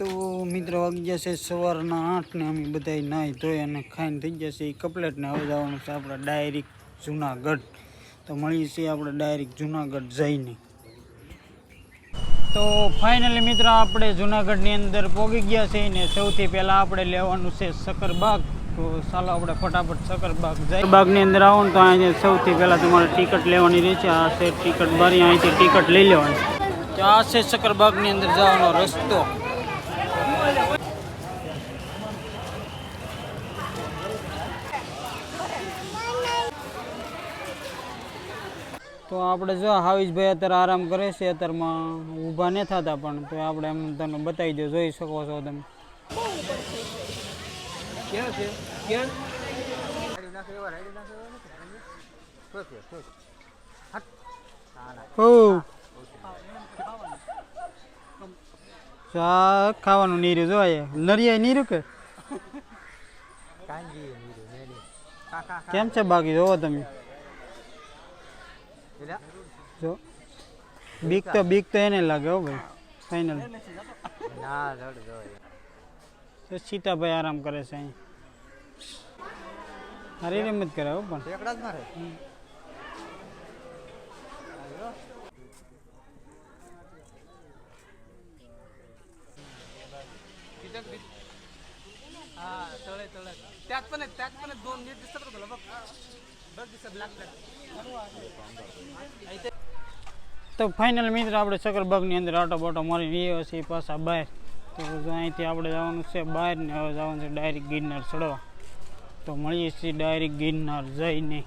તો મિત્રો, વાગી છે સવારના આઠ ને અમે બધા નાહી ધોઈ અને ખાઈને થઈ જશે એ કપલેટ ને હવે જવાનું છે આપણે ડાયરેક્ટ જુનાગઢ. તો મળીએ છીએ આપણે ડાયરેક્ટ જુનાગઢ જઈને. તો ફાઇનલી મિત્રો, આપણે જુનાગઢની અંદર પહોંચી ગયા છે ને સૌથી પહેલાં આપણે લેવાનું છે શકરબાગ. તો ચાલો આપણે ફટાફટ શકરબાગ જાય બાગની અંદર આવો ને તો અહીંયા સૌથી પહેલાં તમારે ટિકિટ લેવાની રહેશે આ છે ટિકિટ બારી, અહીંથી ટિકિટ લઈ લેવાની. તો આ છે શકરબાગની અંદર જવાનો રસ્તો. તો આપણે જો હાવીશભાઈ અત્યારે આરામ કરે છે અત્યારમાં ઊભા ન થતા પણ તો આપણે એમ તમને બતાવી દો જોઈ શકો છો તમે. ખાવાનું નીરું જો નરિયા નીરું કે કેમ છે બાકી જોવો તમે? જો બીક તો બીક તો એને લાગે હો ભાઈ ફાઇનલ ના રડ જો તો સીતાભાઈ આરામ કરે છે અહીં સારી રમત કરે હો પણ ટેકડા જ મારે हा तळे तळे त्यात पण आहेत, त्यात पण आहेत, दोन नीट दिसतात का तुला बघ તો ફાઇનલ મિત્ર, આપણે શકરબાગની અંદર આટો બાટો મારીને એ છે પાછા બહાર. તો અહીંથી આપણે જવાનું છે બહાર ને હવે જવાનું છે ડાયરેક્ટ ગિરનાર ચડવા. તો મળીએ છીએ ડાયરેક્ટ ગિરનાર જઈને.